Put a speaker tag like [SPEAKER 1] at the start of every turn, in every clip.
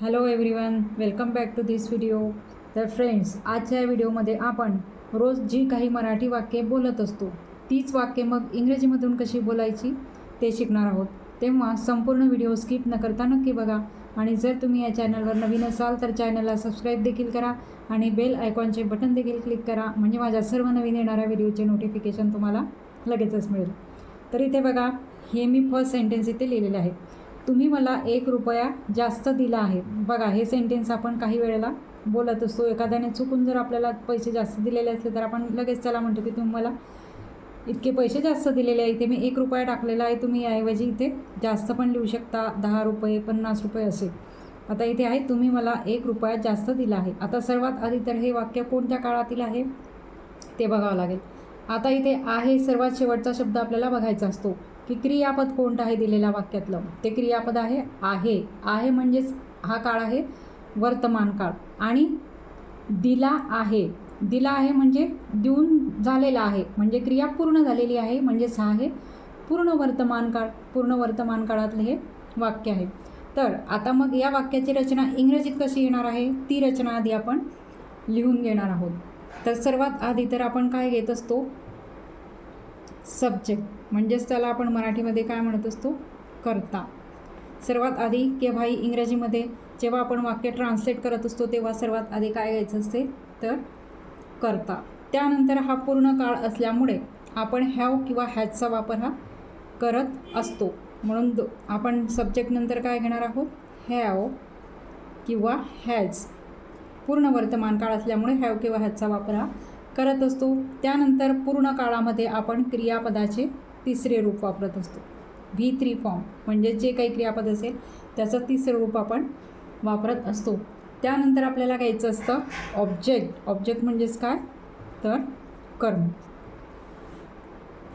[SPEAKER 1] Hello everyone welcome back to this video तर friends आजच्या व्हिडिओमध्ये आपण रोज जी काही मराठी वाक्ये बोलत असतो तीच वाक्ये मग इंग्रजीमधून कशी बोलायची ते शिकणार आहोत. तेव्हा संपूर्ण व्हिडिओ स्किप न करता नक्की बघा. आणि जर तुम्ही या चॅनलवर नवीन असाल तर चॅनलला सबस्क्राईब देखील करा आणि बेल आयकॉनचे बटन देखील क्लिक करा. म्हणजे माझ्या सर्व नवीन येणाऱ्या व्हिडिओचे नोटिफिकेशन तुम्हाला लगेचच मिळेल. तर इथे बघा हे मी फर्स्ट सेंटेन्स इथे लिहिलेले आहे. तुम्ही मला एक रुपया जास्त दिला आहे. बघा हे सेंटेन्स आपण काही वेळेला बोलत असतो. एखाद्याने चुकून जर आपल्याला पैसे जास्त दिलेले असले तर आपण लगेच त्याला म्हणतो की तुम्ही मला इतके पैसे जास्त दिलेले आहे. इथे मी एक रुपया टाकलेला आहे. तुम्ही याऐवजी इथे जास्त पण लिहू शकता. दहा रुपये पन्नास रुपये असे. आता इथे आहे तुम्ही मला एक रुपया जास्त दिला आहे. आता सर्वात आधी तर हे वाक्य कोणत्या काळातील आहे? ते बघावं लागेल. आता इथे आहे सर्वात शेवटचा शब्द आपल्याला बघायचा असतो. की क्रियापद कोणतं आहे दिलेल्या वाक्यातलं? ते क्रियापद आहे आहे. आहे म्हणजेच हा काळ आहे वर्तमान काळ. आणि दिला आहे. दिला आहे म्हणजे देऊन झालेला आहे. म्हणजे क्रिया पूर्ण झालेली आहे म्हणजेच हा आहे पूर्ण वर्तमान काळ. पूर्ण वर्तमान काळातलं हे वाक्य आहे. तर आता मग या वाक्याची रचना इंग्रजीत कशी येणार आहे? ती रचना आधी आपण लिहून घेणार आहोत. तर सर्वात आधी तर आपण काय घेत असतो? सब्जेक्ट म्हणजेच त्याला आपण मराठीमध्ये काय म्हणत असतो? करता. सर्वात आधी केव्हाही इंग्रजीमध्ये जेव्हा आपण वाक्य ट्रान्सलेट करत असतो तेव्हा सर्वात आधी काय घ्यायचं असते? तर करता. त्यानंतर हा पूर्ण काळ असल्यामुळे आपण हॅव किंवा हॅजचा वापर हा करत असतो. म्हणून दो आपण सब्जेक्टनंतर काय घेणार आहोत? हॅव किंवा हॅज पूर्ण वर्तमान काळ असल्यामुळे हॅव किंवा हॅजचा वापर हा करत असतो. त्यानंतर पूर्ण काळामध्ये आपण क्रियापदाचे तिसरे रूप वापरत असतो. व्ही थ्री फॉर्म म्हणजे जे काही क्रियापद असेल त्याचं तिसरं रूप आपण वापरत असतो. त्यानंतर आपल्याला घ्यायचं असतं ऑब्जेक्ट ऑब्जेक्ट म्हणजेच काय? तर कर्म.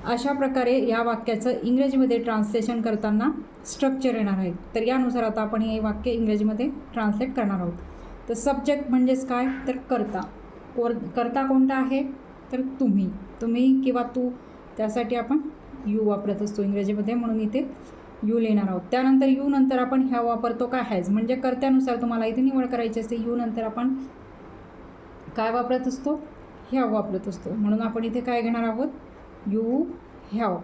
[SPEAKER 1] अशा प्रकारे या वाक्याचं इंग्रजीमध्ये ट्रान्सलेशन करताना स्ट्रक्चर येणार आहे. तर यानुसार आता आपण हे वाक्य इंग्रजीमध्ये ट्रान्सलेट करणार आहोत. तर सब्जेक्ट म्हणजेच काय? तर करता. कोर करता कोणता आहे? तर तुम्ही. तुम्ही किंवा तू. त्यासाठी आपण यू वापरत असतो इंग्रजीमध्ये. म्हणून इथे यू लिहिणार आहोत. त्यानंतर यू नंतर आपण ह्या वापरतो का? हॅज म्हणजे कर्त्यानुसार तुम्हाला इथे निवड करायची असते. यू नंतर आपण काय वापरत असतो? ह्या वापरत असतो. म्हणून आपण इथे काय घेणार आहोत? यू ह्याव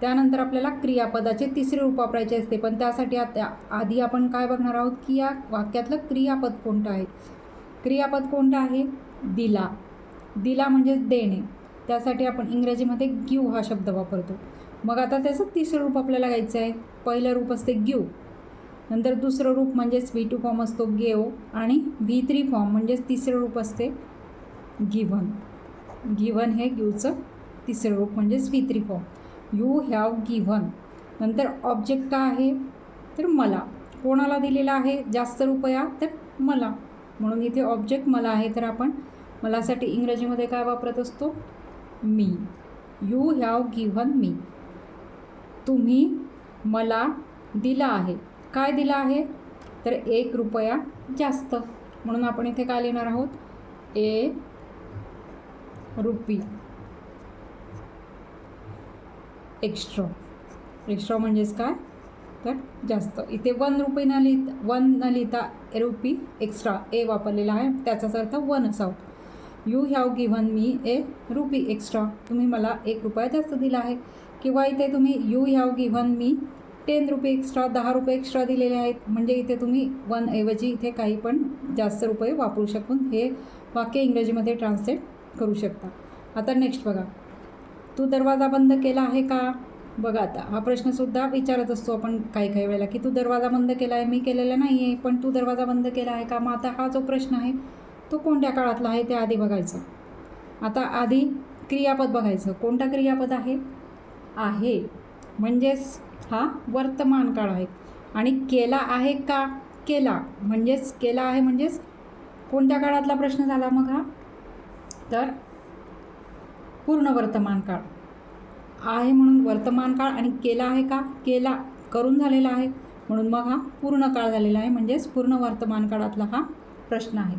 [SPEAKER 1] त्यानंतर आपल्याला क्रियापदाचे तिसरे रूप वापरायचे असते. पण त्यासाठी आता आधी आपण काय बघणार आहोत? की या वाक्यातलं क्रियापद कोणतं आहे? क्रियापद कोणतं आहे? दिला. दिला म्हणजे देणे. त्यासाठी आपण इंग्रजीमध्ये गिव हा शब्द वापरतो. मग आता त्याचं तिसरं रूप आपल्याला घ्यायचं आहे. पहिलं रूप असते गिव. नंतर दुसरं रूप म्हणजेच व्ही टू फॉर्म असतो गेव आणि व्ही थ्री फॉर्म म्हणजेच तिसरं रूप असते गिव्हन गिव्हन हे गिवचं तिसरं रूप म्हणजेच V three form you have given नंतर ऑब्जेक्ट का आहे? तर मला. कोणाला दिलेला आहे? जास्त रुपया? तर मला. म्हणून इथे ऑब्जेक्ट मला आहे तर आपण मलासाठी इंग्रजीमध्ये काय वापरत असतो? मी. यू हॅव गिव्हन मी तुम्ही मला दिला आहे. काय दिला आहे? तर एक रुपया जास्त. म्हणून आपण इथे काय लिहिणार आहोत? ए रुपी एक्स्ट्रा एक्स्ट्रा म्हणजेच काय? तर जास्त. इथे वन रुपये न लिहिता वन न लिहिता रुपी एक्स्ट्रा ए वापरलेला आहे. त्याचाच अर्थ वन असावं. You have given me a rupee extra तुम्ही मला एक रुपया जास्त दिला आहे. किंवा इथे तुम्ही you have given me ten rupaye extra दहा रुपये एक्स्ट्रा दिलेले आहेत. म्हणजे इथे तुम्ही वन ऐवजी इथे काही पण जास्त रुपये वापरू शकून हे वाक्य इंग्रजीमध्ये ट्रान्सलेट करू शकता. आता नेक्स्ट बघा. तू दरवाजा बंद केला आहे का? बघा आता हा प्रश्नसुद्धा विचारत असतो आपण काही काही वेळेला की तू दरवाजा बंद केला आहे मी केलेला नाही आहे पण तू दरवाजा बंद केला आहे का? मग आता हा जो प्रश्न आहे तो कोणत्या काळातला आहे ते आधी बघायचं. आता आधी क्रियापद बघायचं. कोणता क्रियापद आहे? आहे. म्हणजेच हा वर्तमान काळ आहे. आणि केला आहे का? केला. म्हणजेच केला आहे म्हणजेच कोणत्या काळातला प्रश्न झाला मग हा? तर पूर्ण वर्तमान काळ. आहे म्हणून वर्तमान काळ आणि केला आहे का? केला करून झालेला आहे. म्हणून मग हा पूर्ण काळ झालेला आहे. म्हणजेच पूर्ण वर्तमान काळातला हा प्रश्न आहे.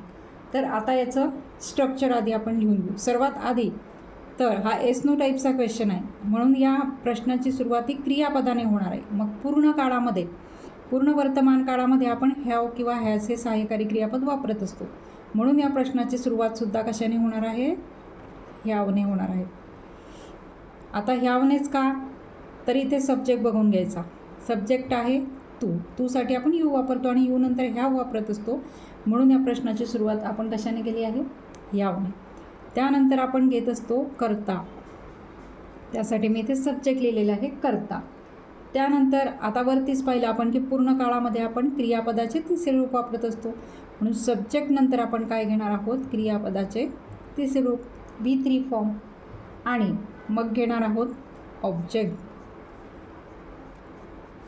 [SPEAKER 1] तर आता याचं स्ट्रक्चर आधी आपण लिहून घेऊ. सर्वात आधी तर हा एस नो टाईपचा क्वेश्चन आहे. म्हणून या प्रश्नाची सुरुवात ही क्रियापदाने होणार आहे. मग पूर्ण काळामध्ये पूर्ण वर्तमान काळामध्ये आपण हॅव किंवा हॅज हे सहाय्यकारी क्रियापद वापरत असतो. म्हणून या प्रश्नाची सुरुवातसुद्धा कशाने होणार आहे? ह्यावने होणार आहे. आता ह्यावनेच का? तर इथे सब्जेक्ट बघून घ्यायचा. सब्जेक्ट आहे तू. तूसाठी आपण यू वापरतो आणि यू नंतर ह्या वापरत असतो. म्हणून या प्रश्नाची सुरुवात आपण कशाने केली आहे? ह्यावने त्यानंतर आपण घेत असतो करता. त्यासाठी मी इथे सब्जेक्ट लिहिलेलं आहे करता. त्यानंतर आता वरतीच पाहिलं आपण की पूर्ण काळामध्ये आपण क्रियापदाचे तिसरे रूप वापरत असतो. म्हणून सब्जेक्ट नंतर आपण काय घेणार आहोत? क्रियापदाचे तिसरे रूप. बी थ्री फॉर्म आणि मग घेणार आहोत ऑब्जेक्ट.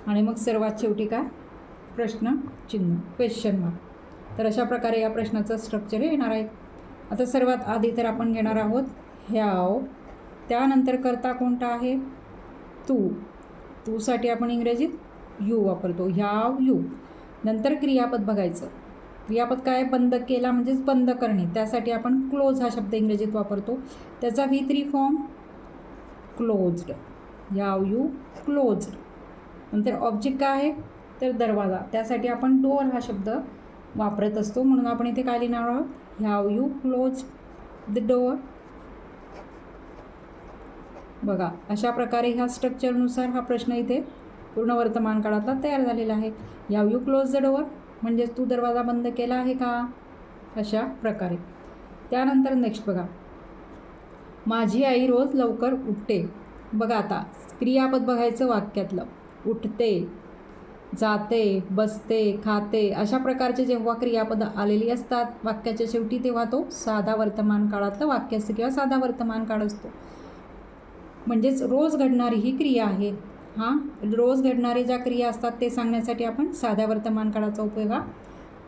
[SPEAKER 1] आणि मग सर्वात शेवटी काय प्रश्न चिन्ह क्वेश्चन मार्क तर अशा प्रकारे या प्रश्नाचं स्ट्रक्चर येणार आहे. आता सर्वात आधी तर आपण घेणार आहोत ह्याव. त्यानंतर करता कोणता आहे? तू. तूसाठी आपण इंग्रजीत यू वापरतो. Have you. नंतर क्रियापद बघायचं. क्रियापद काय? बंद केला म्हणजेच बंद करणे. त्यासाठी आपण क्लोज हा शब्द इंग्रजीत वापरतो. त्याचा व्ही थ्री फॉर्म क्लोज्ड याव यू क्लोज्ड नंतर ऑब्जेक्ट काय आहे? तर दरवाजा. त्यासाठी आपण डोअर हा शब्द वापरत असतो. म्हणून आपण इथे काय लिहिणार आहोत? Have you close the door बघा अशा प्रकारे ह्या स्ट्रक्चरनुसार हा प्रश्न इथे पूर्ण वर्तमान काळातला तयार झालेला आहे. Have you close the door म्हणजेच तू दरवाजा बंद केला आहे का? अशा प्रकारे. त्यानंतर नेक्स्ट बघा. माझी आई रोज लवकर उठते. बघा आता क्रियापद बघायचं वाक्यातलं. उठते जाते बसते खाते अशा प्रकारचे जेव्हा क्रियापद आलेली असतात वाक्याच्या शेवटी तेव्हा तो साधा वर्तमान काळातलं वाक्य असतं किंवा साधा वर्तमान काळ असतो. म्हणजेच रोज घडणारी ही क्रिया आहे. हां रोज घडणारे ज्या क्रिया असतात ते सांगण्यासाठी आपण साध्या वर्तमान काळाचा उपयोग हा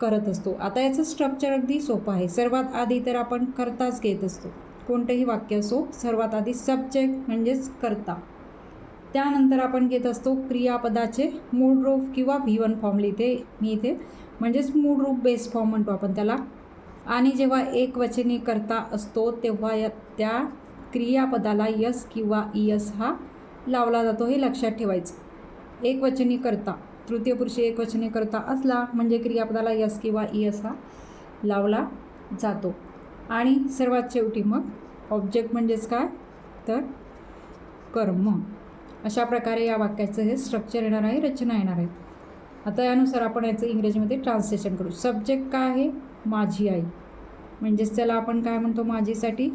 [SPEAKER 1] करत असतो. आता याचं स्ट्रक्चर अगदी सोपं आहे. सर्वात आधी तर आपण करताच घेत असतो. कोणतंही वाक्य असो सर्वात आधी सब्जेक्ट म्हणजेच करता. त्यानंतर आपण घेत असतो क्रियापदाचे मूळ रूप किंवा व्ही वन फॉर्म लिहिते मी इथे म्हणजेच मूळ रूप बेस फॉर्म म्हणतो आपण त्याला. आणि जेव्हा एक वचनी करता असतो तेव्हा या त्या क्रियापदाला यस किंवा इयस हा लावला जातो हे लक्षात ठेवायचं. एक वचनी करता तृतीय पुरुषी एक वचनी करता असला म्हणजे क्रियापदाला यस किंवा इयस हा लावला जातो. आणि सर्वात शेवटी मग ऑब्जेक्ट म्हणजेच काय? तर कर्म. अशा प्रकारे या वाक्याचं हे स्ट्रक्चर येणार आहे रचना येणार आहे. आता यानुसार आपण याचं इंग्रजीमध्ये ट्रान्सलेशन करू. सब्जेक्ट काय आहे? माझी आई. म्हणजेच त्याला आपण काय म्हणतो? माझीसाठी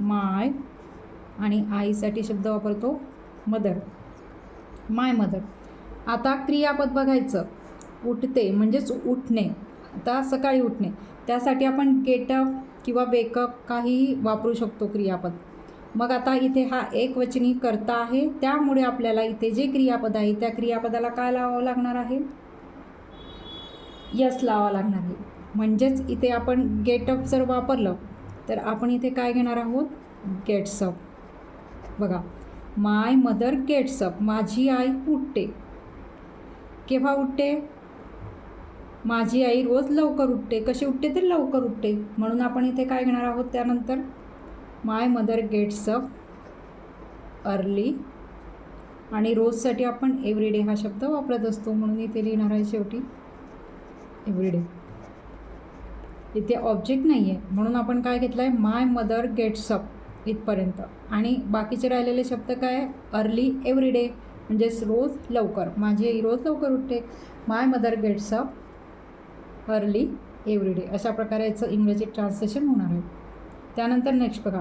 [SPEAKER 1] माय आणि आईसाठी शब्द वापरतो मदर माय मदर आता क्रियापद बघायचं. उठते म्हणजेच उठणे. आता सकाळी उठणे. त्यासाठी आपण गेटअप किंवा बेकअप काहीही वापरू शकतो क्रियापद. मग आता इथे हा एक वचनी करता आहे. त्यामुळे आपल्याला इथे जे क्रियापद आहे त्या क्रियापदाला काय लावावं लागणार आहे? यस लावा लागणार आहे. म्हणजेच इथे आपण गेटअप जर वापरलं तर आपण इथे काय घेणार आहोत? गेट्सअप बघा माय मदर गेट्सअप माझी आई उठते. केव्हा उठते? माझी आई रोज लवकर उठते. कशी उठते तर लवकर उठते. म्हणून आपण इथे काय घेणार आहोत त्यानंतर? My mother gets up early आणि रोजसाठी आपण एव्हरीडे हा शब्द वापरत असतो. म्हणून इथे लिहिणार आहे शेवटी एव्हरीडे इथे ऑब्जेक्ट नाही आहे म्हणून आपण काय घेतलं आहे माय मदर गेट्स अप इथपर्यंत. आणि बाकीचे राहिलेले शब्द काय? अर्ली एव्हरीडे म्हणजेच रोज लवकर. माझी आई रोज लवकर उठते. My mother gets up early everyday अशा प्रकारे याचं इंग्रजी ट्रान्सलेशन होणार आहे. त्यानंतर नेक्स्ट बघा.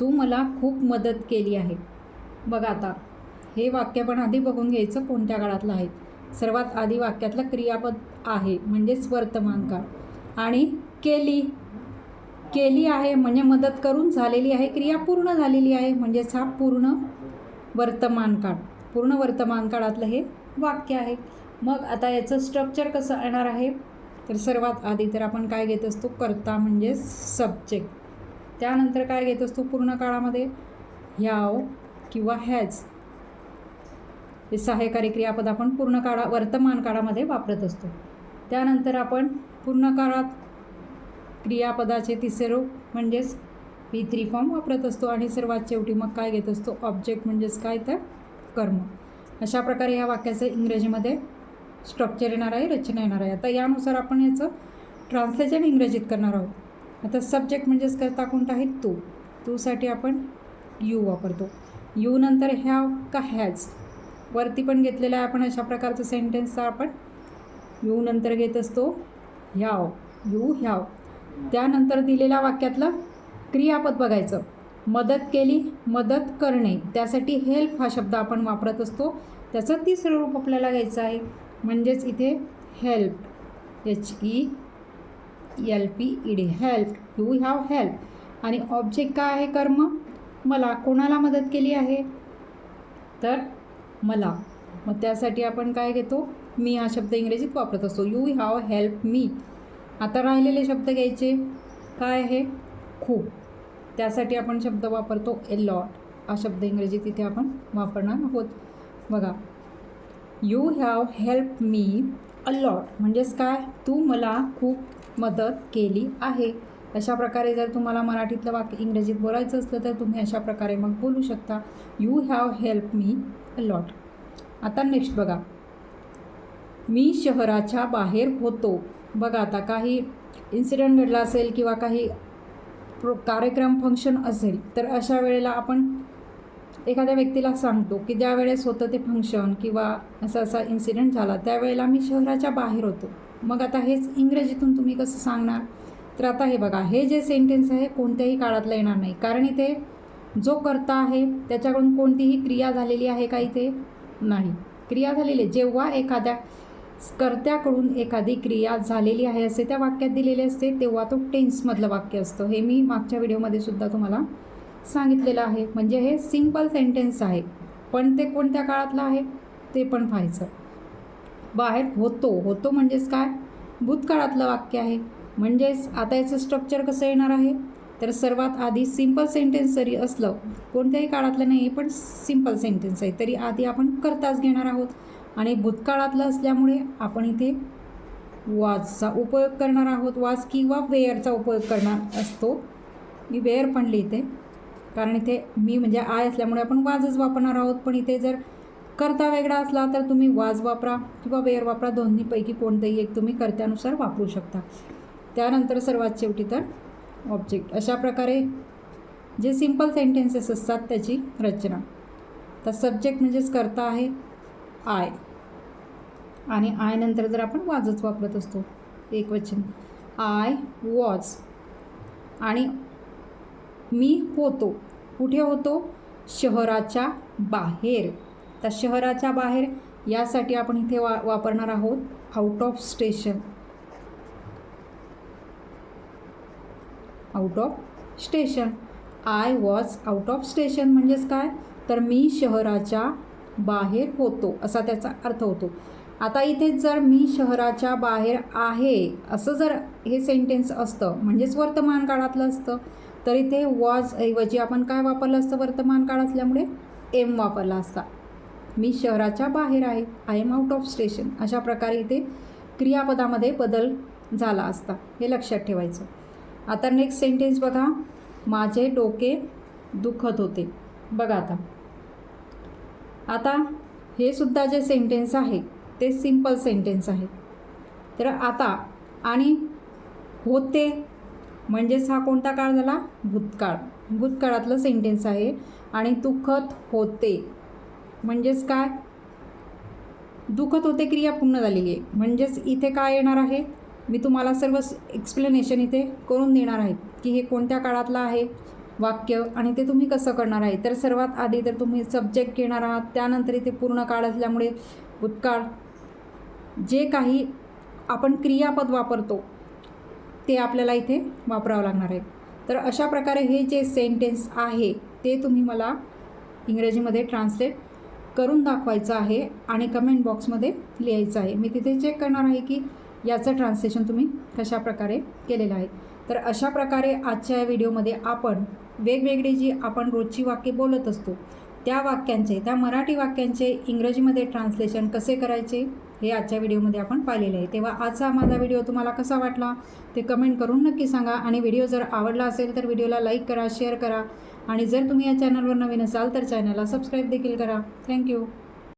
[SPEAKER 1] तू मला खूप मदत केली आहे. बघा आता हे वाक्य पण आधी बघून घ्यायचं कोणत्या काळातलं आहे. सर्वात आधी वाक्यातलं क्रियापद आहे म्हणजेच वर्तमान काळ. आणि केली केली आहे म्हणजे मदत करून झालेली आहे क्रिया पूर्ण झालेली आहे म्हणजेच हा पूर्ण वर्तमान काळ. पूर्ण वर्तमान काळातलं हे वाक्य आहे. मग आता याचं स्ट्रक्चर कसं येणार आहे? तर सर्वात आधी तर आपण काय घेत असतो? करता म्हणजे सब्जेक्ट त्यानंतर काय घेत असतो पूर्ण काळामध्ये? ह्याव किंवा हॅज हे सहाय्यकारी क्रियापद आपण पूर्ण काळा वर्तमान काळामध्ये वापरत असतो. त्यानंतर आपण पूर्ण काळात क्रियापदाचे तिसरे रूप म्हणजेच पी थ्री फॉर्म वापरत असतो आणि सर्वात शेवटी मग काय घेत असतो? ऑब्जेक्ट म्हणजेच काय तर कर्म. अशा प्रकारे या वाक्याचं इंग्रजीमध्ये स्ट्रक्चर येणार आहे रचना येणार आहे. आता यानुसार आपण याचं ट्रान्सलेशन इंग्रजीत करणार आहोत. आता सब्जेक्ट म्हणजेच करता कोणता आहे? तू. तूसाठी आपण यू वापरतो. यू नंतर ह्या का हॅज वरती पण घेतलेलं आहे आपण अशा प्रकारचं सेंटेन्सचा आपण यू नंतर घेत असतो. ह्याव. You have. त्यानंतर दिलेल्या वाक्यातलं क्रियापद बघायचं. मदत केली मदत करणे. त्यासाठी हेल्प हा शब्द आपण वापरत असतो. त्याचं तिसरं रूप आपल्याला घ्यायचं आहे. म्हणजेच इथे help H E L P E D help you have help आणि ऑब्जेक्ट काय आहे कर्म? मला. कोणाला मदत केली आहे? तर मला. मग त्यासाठी आपण काय घेतो? मी हा शब्द इंग्रजीत वापरत असतो. यू हॅव हेल्प मी आता राहिलेले शब्द घ्यायचे. काय आहे? खूप त्यासाठी आपण शब्द वापरतो ए लॉट हा शब्द इंग्रजीत इथे आपण वापरणार आहोत. बघा. You have help me a lot म्हणजेच काय? तू मला खूप मदत केली आहे. अशा प्रकारे जर तुम्हाला मराठीतलं वाक्य इंग्रजीत बोलायचं असलं तर तुम्ही अशा प्रकारे मग बोलू शकता. You have help me a lot आता नेक्स्ट बघा. मी शहराच्या बाहेर होतो. बघा आता काही इन्सिडेंट घडला असेल किंवा काही प्रो कार्यक्रम फंक्शन असेल तर अशा वेळेला आपण एखाद्या व्यक्तीला सांगतो की ज्या वेळेस होतं ते फंक्शन किंवा असा असा इन्सिडेंट झाला त्यावेळेला मी शहराच्या बाहेर होतो. मग आता हेच इंग्रजीतून तुम्ही कसं सांगणार? तर आता हे बघा हे जे सेंटेन्स आहे कोणत्याही काळातलं येणार नाही. कारण इथे जो करता आहे त्याच्याकडून कोणतीही क्रिया झालेली आहे का इथे? नाही. क्रिया झालेली आहे. जेव्हा एखाद्या कर्त्याकडून एखादी क्रिया झालेली आहे असे त्या वाक्यात दिलेले असते तेव्हा तो टेन्समधलं वाक्य असतं. हे मी मागच्या व्हिडिओमध्ये सुद्धा तुम्हाला सांगितलेलं आहे. म्हणजे हे सिंपल सेंटेन्स आहे. पण ते कोणत्या काळातलं आहे? ते पण पाहायचं. बाहेर होतो. होतो म्हणजेच काय? भूतकाळातलं वाक्य आहे. म्हणजेच आता याचं स्ट्रक्चर कसं येणार आहे? तर सर्वात आधी सिंपल सेंटेन्स जरी असलं कोणत्याही काळातलं नाही पण सिंपल सेंटेन्स आहे. तरी आधी आपण करताच घेणार आहोत. आणि भूतकाळातलं असल्यामुळे आपण इथे वाजचा उपयोग करणार आहोत. वाज किंवा वेअरचा उपयोग करणार असतो. मी वेअर पण लिहिते. कारण इथे मी म्हणजे आय असल्यामुळे आपण वाजच वापरणार आहोत. पण इथे जर करता वेगळा असला तर तुम्ही वाज वापरा किंवा वेअर वापरा. दोन्हीपैकी कोणतंही एक तुम्ही कर्त्यानुसार वापरू शकता. त्यानंतर सर्वात शेवटी तर ऑब्जेक्ट. अशा प्रकारे जे सिंपल सेंटेन्सेस असतात त्याची रचना. तर सब्जेक्ट म्हणजेच करता आहे आय. आणि आय नंतर जर आपण वाजच वापरत असतो एक वचन. I was. आणि मी होतो. कुठे होतो? शहराच्या बाहेर. तर शहराच्या बाहेर यासाठी आपण इथे वा वापरणार आहोत out of station out of station I was out of station म्हणजेच काय? तर मी शहराच्या बाहेर होतो. असा त्याचा अर्थ होतो. आता इथे जर मी शहराच्या बाहेर आहे असं जर हे सेंटेन्स असतं म्हणजेच वर्तमान काळातलं असतं तर इथे वॉज ऐवजी आपण काय वापरलं असतं वर्तमान काळ असल्यामुळे? एम वापरला असता. मी शहराच्या बाहेर आहे. I am out of station अशा प्रकारे इथे क्रियापदामध्ये बदल झाला असता. हे लक्षात ठेवायचं. आता नेक्स्ट सेंटेन्स बघा. माझे डोके दुखत होते. बघा आता. आता हे सुद्धा जे सेंटेन्स आहे ते सिंपल सेंटेन्स आहे. तर आता आणि होते म्हणजेच हा कोणता काळ झाला? भूतकाळ. भूतकाळातलं सेंटेन्स आहे आणि दुखत होते. म्हणजेच काय? दुखत होते क्रिया पूर्ण झालेली आहे. म्हणजेच इथे काय येणार आहे? मी तुम्हाला सर्व एक्सप्लेनेशन इथे करून देणार आहे की हे कोणत्या काळातलं आहे? वाक्य. आणि ते तुम्ही कसं करणार आहे? तर सर्वात आधी तर तुम्ही सब्जेक्ट घेणार आहात. त्यानंतर इथे पूर्ण काळ असल्यामुळे भूतकाळ. जे काही आपण क्रियापद वापरतो ते आपल्याला इथे वापरावं लागणार आहे. तर अशा प्रकारे हे जे सेंटेन्स आहे ते तुम्ही मला इंग्रजीमध्ये ट्रान्सलेट करून दाखवायचं आहे आणि कमेंट बॉक्समध्ये लिहायचं आहे. मी तिथे चेक करणार आहे की याचं ट्रान्सलेशन तुम्ही कशा प्रकारे केलेलं आहे. तर अशा प्रकारे आजच्या या व्हिडिओमध्ये आपण वेगवेगळी जी आपण रोजची वाक्ये बोलत असतो त्या वाक्यांचे त्या मराठी वाक्यांचे इंग्रजीमध्ये ट्रान्सलेशन कसे करायचे? हे आजच्या व्हिडिओमध्ये आपण पाहिलेलं आहे. तेव्हा आजचा माझा व्हिडिओ तुम्हाला कसा वाटला ते कमेंट करून नक्की सांगा. आणि व्हिडिओ जर आवडला असेल तर व्हिडिओला लाईक करा शेअर करा. आणि जर तुम्ही या चॅनलवर नवीन असाल तर चॅनलला सबस्क्राईब देखील करा. थँक्यू